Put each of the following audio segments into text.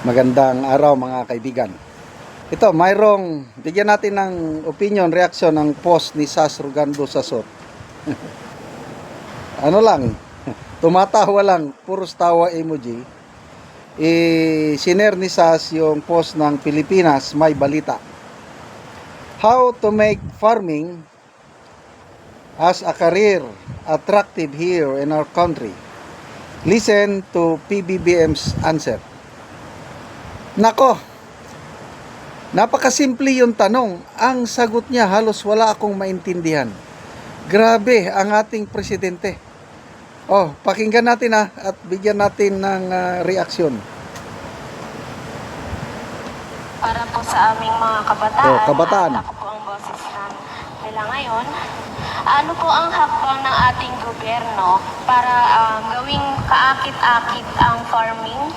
Magandang araw mga kaibigan. Ito, mayroong bigyan natin ng opinion, reaction ng post ni Sas Rugando Sasot. ano lang, tumatawa lang, puros tawa emoji. Eh, siner ni Sas yung post ng Pilipinas, may balita. How to make farming as a career attractive here in our country. Listen to PBBM's answer. Nako, napakasimple yung tanong. Ang sagot niya halos wala akong maintindihan. Grabe ang ating presidente. Oh, pakinggan natin ah, at bigyan natin ng ah, reaksyon. Para po sa aming mga kabataan, Oh, kabataan. at ako po ang boses ng nila ngayon. Ano po ang hakbang ng ating gobyerno para um, gawing kaakit-akit ang farming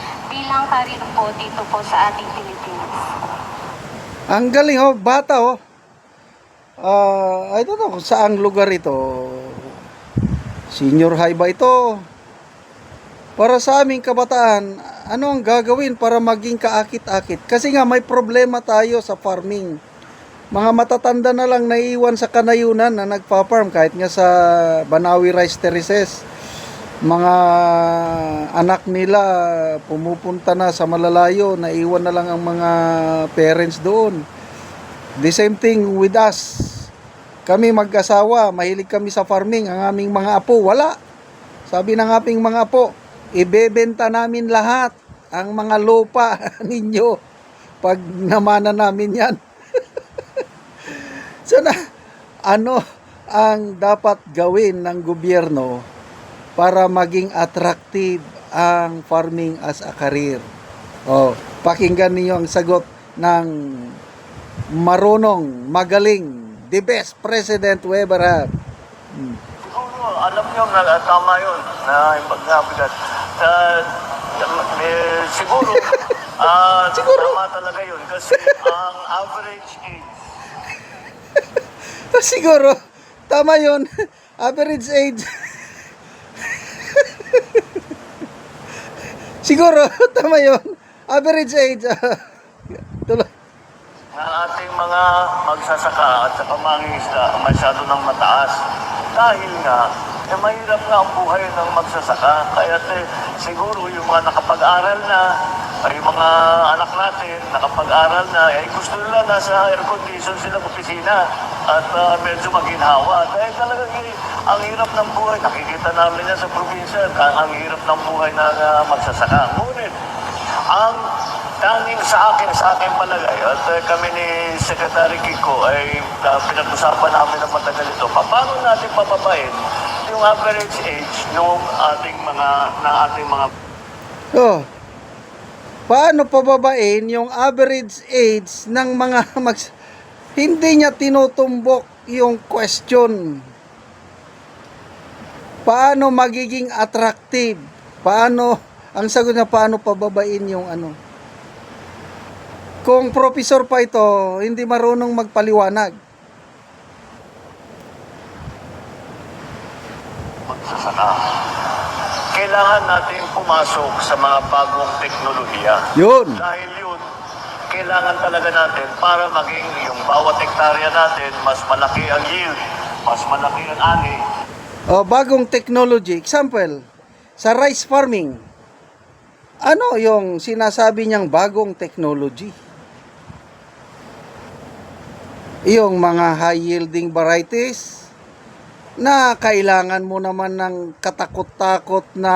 bilang karir po dito po sa ating Pilipinas? Ang galing oh, bata oh. Ah, I don't know kung saang lugar ito. Senior high ba ito? Para sa aming kabataan, ano ang gagawin para maging kaakit-akit? Kasi nga may problema tayo sa farming. Mga matatanda na lang naiiwan sa kanayunan na nagpa-farm kahit nga sa Banawi Rice Terraces. Mga anak nila pumupunta na sa malalayo, naiwan na lang ang mga parents doon. The same thing with us. Kami mag-asawa, mahilig kami sa farming. Ang aming mga apo, wala. Sabi ng aming mga apo, ibebenta namin lahat ang mga lupa ninyo pag namana namin yan. so na, ano ang dapat gawin ng gobyerno para maging attractive ang farming as a career? Oh, pakinggan niyo ang sagot ng marunong, magaling, the best president we ever had. Hmm. Siguro, alam nyo na tama yun, na yung pagkabigat. Uh, eh, siguro, ah, Siguro. tama talaga yun. Kasi ang average age, Siguro, tama yun. Average age. Siguro, tama yun. Average age. Tuloy. na ating mga magsasaka at saka mangingisda masyado ng mataas. Dahil nga, eh, mahirap nga ang buhay ng magsasaka. Kaya eh, siguro yung mga nakapag-aral na, ay mga anak natin, nakapag-aral na, eh, gusto nila nasa air condition silang opisina at ah, medyo maginhawa. Dahil talagang eh, ang hirap ng buhay, nakikita namin yan sa probinsya, ang hirap ng buhay ng ah, magsasaka. Ngunit, ang tanging sa akin, sa akin palagay, at eh, kami ni Secretary Kiko ay uh, pinag-usapan namin ng matagal ito, pa- paano natin papabain yung average age ng ating mga, ng ating mga Oh. Paano pababain yung average age ng mga mags... Hindi niya tinutumbok yung question. Paano magiging attractive? Paano, ang sagot niya, paano pababain yung ano? Kung professor pa ito, hindi marunong magpaliwanag. magsasaka. Kailangan natin pumasok sa mga bagong teknolohiya. Yun. Dahil kailangan talaga natin para maging yung bawat hektarya natin, mas malaki ang yield, mas malaki ang ani, O, bagong technology. Example, sa rice farming. Ano yung sinasabi niyang bagong technology? Yung mga high yielding varieties na kailangan mo naman ng katakot-takot na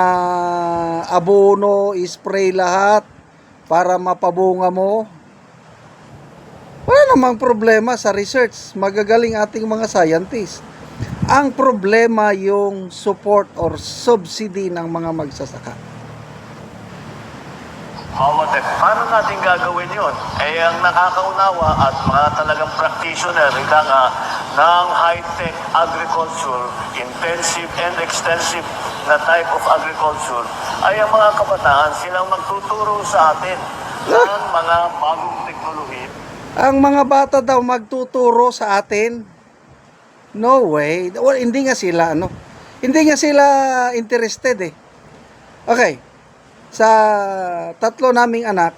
abono, spray lahat para mapabunga mo. Namang problema sa research. Magagaling ating mga scientists. Ang problema yung support or subsidy ng mga magsasaka. Bawat eh, paano natin gagawin yun? Eh, ang nakakaunawa at mga talagang practitioner, ika nga, ng high-tech agriculture, intensive and extensive na type of agriculture, ay ang mga kabataan silang magtuturo sa atin ng mga bagong teknolohiya. Ang mga bata daw magtuturo sa atin. No way. Well, hindi nga sila ano. Hindi nga sila interested eh. Okay. Sa tatlo naming anak,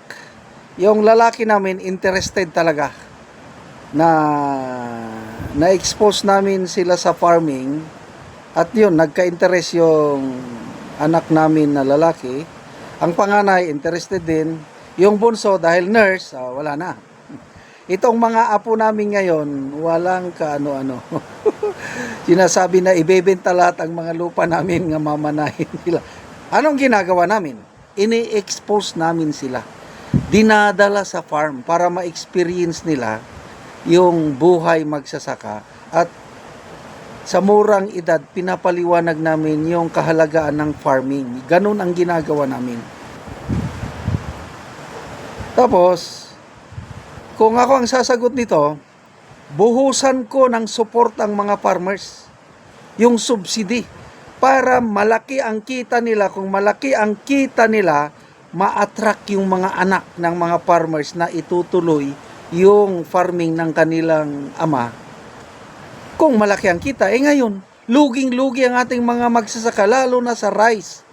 yung lalaki namin interested talaga na na-expose namin sila sa farming at yun, nagka-interest yung anak namin na lalaki. Ang panganay, interested din. Yung bunso, dahil nurse, ah, wala na. Itong mga apo namin ngayon, walang kaano-ano. Sinasabi na ibebenta lahat ang mga lupa namin nga mamanahin nila. Anong ginagawa namin? Ini-expose namin sila. Dinadala sa farm para ma-experience nila yung buhay magsasaka at sa murang edad, pinapaliwanag namin yung kahalagaan ng farming. Ganun ang ginagawa namin. Tapos, kung ako ang sasagot nito, buhusan ko ng support ang mga farmers. Yung subsidy. Para malaki ang kita nila. Kung malaki ang kita nila, ma-attract yung mga anak ng mga farmers na itutuloy yung farming ng kanilang ama. Kung malaki ang kita, eh ngayon, luging-lugi ang ating mga magsasaka, lalo na sa rice.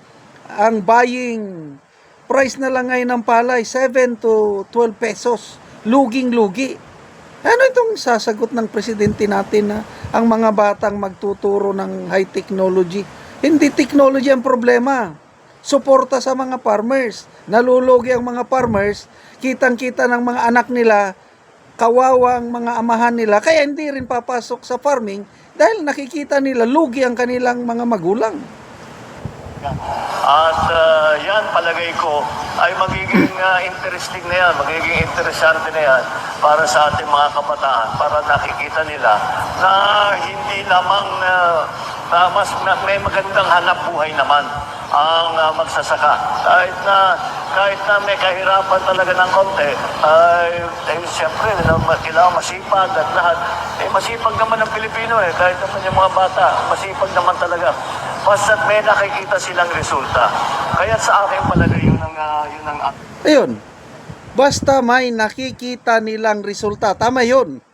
Ang buying price na lang ngayon ng palay, 7 to 12 pesos. Luging-lugi. Ano itong sasagot ng presidente natin na ang mga batang magtuturo ng high technology? Hindi technology ang problema. Suporta sa mga farmers. Nalulugi ang mga farmers. Kitang-kita ng mga anak nila, kawawa ang mga amahan nila. Kaya hindi rin papasok sa farming dahil nakikita nila lugi ang kanilang mga magulang. At ah, yan, palagay ko, ay magiging ah, interesting na yan, magiging interesante na yan para sa ating mga kabataan, para nakikita nila na hindi lamang ah, na mas na, may magandang hanap buhay naman ang ah, magsasaka. Kahit na kahit na may kahirapan talaga ng konti, ay eh, siyempre, kailangan masipag at lahat. Eh, masipag naman ang Pilipino eh, kahit naman yung mga bata, masipag naman talaga. Basta't may nakikita silang resulta. Kaya sa akin palagay yun ang, ah, yun ang Ayun. Basta may nakikita nilang resulta. Tama yun.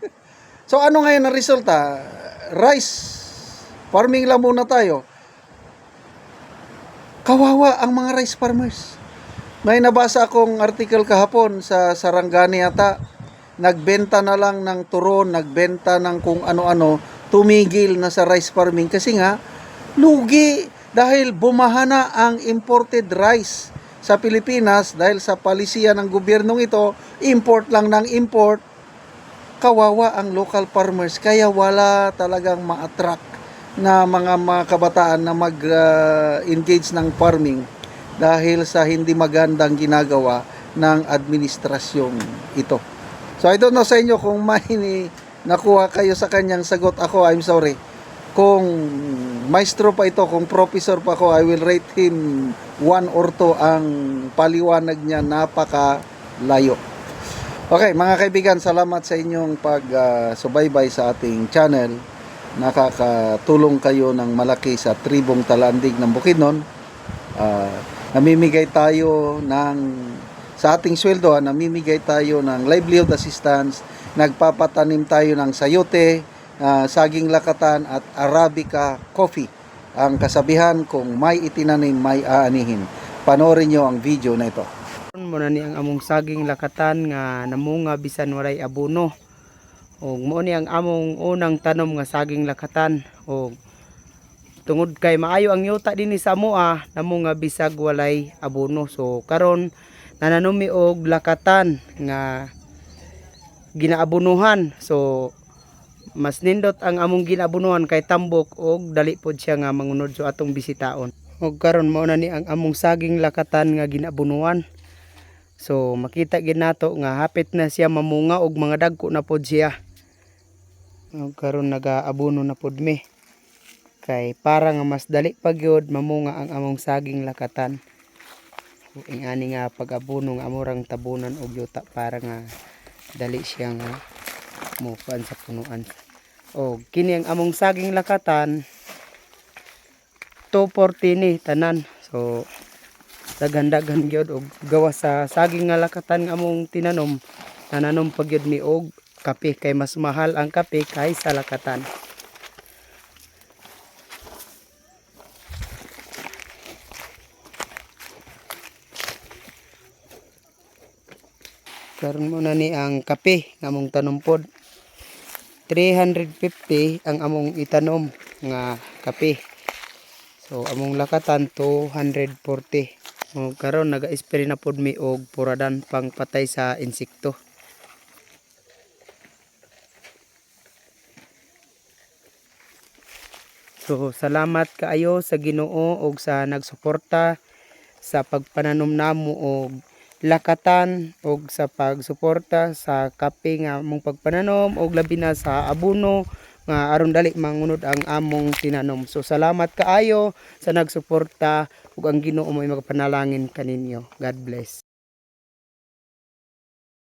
so ano ngayon ang resulta? Rice. Farming lang muna tayo. Kawawa ang mga rice farmers. May nabasa akong article kahapon sa Sarangani yata. Nagbenta na lang ng turon, nagbenta ng kung ano-ano, tumigil na sa rice farming. Kasi nga lugi. Dahil bumaha na ang imported rice sa Pilipinas dahil sa palisiya ng gobyernong ito, import lang ng import, kawawa ang local farmers. Kaya wala talagang ma-attract na mga mga kabataan na mag-engage ng farming dahil sa hindi magandang ginagawa ng administrasyong ito. So I don't know sa inyo kung may nakuha kayo sa kanyang sagot ako, I'm sorry. Kung maestro pa ito, kung professor pa ako, I will rate him 1 or 2 ang paliwanag niya napaka layo. Okay, mga kaibigan, salamat sa inyong pag-subaybay sa ating channel. Nakakatulong kayo ng malaki sa tribong talandig ng Bukidnon. Ah, namimigay tayo ng sa ating sweldo, ah, namimigay tayo ng livelihood assistance, nagpapatanim tayo ng sayote, ah, saging lakatan at arabica coffee. Ang kasabihan kung may itinanim, may aanihin. Panoorin nyo ang video na ito. Mo na ni ang among saging lakatan nga namunga bisan waray abono. Og mo ni ang among unang tanom nga saging lakatan og tungod kay maayo ang yuta dinhi sa amoa namunga bisag walay abono. So karon nananumi og lakatan nga ginaabonuhan. So mas nindot ang among ginaabonuhan kay tambok og dali pod siya nga mangunod so atong bisitaon. Og karon mao na ni ang among saging lakatan nga ginaabonuhan. So makita gid nato nga hapit na siya mamunga og mga dagko na pod siya. Og karon nagaabono na pod mi. Kay para nga mas dali pa gyud mamunga ang among saging lakatan. Ug ingani nga pag-abono nga tabunan og yuta para nga dali siya nga mukuan sa punuan. Og kini ang among saging lakatan 240 ni tanan. So daghan-daghan gyud og gawa sa saging nga lakatan nga among tinanom nananom pa gyud mi og kape kay mas mahal ang kape kaysa lakatan karon mo na ni ang kape nga among tanom pod 350 ang among itanom nga kape. So among lakatan 240 o karon naga-spray na pod mi og puradan pang patay sa insekto. So salamat kaayo sa Ginoo og sa nagsuporta sa pagpananom namo og lakatan og sa pagsuporta sa kape nga among pagpananom og labi na sa abono nga aron dali mangunod ang among tinanom. So salamat kaayo sa nagsuporta ug ang Ginoo mo magpanalangin kaninyo. God bless.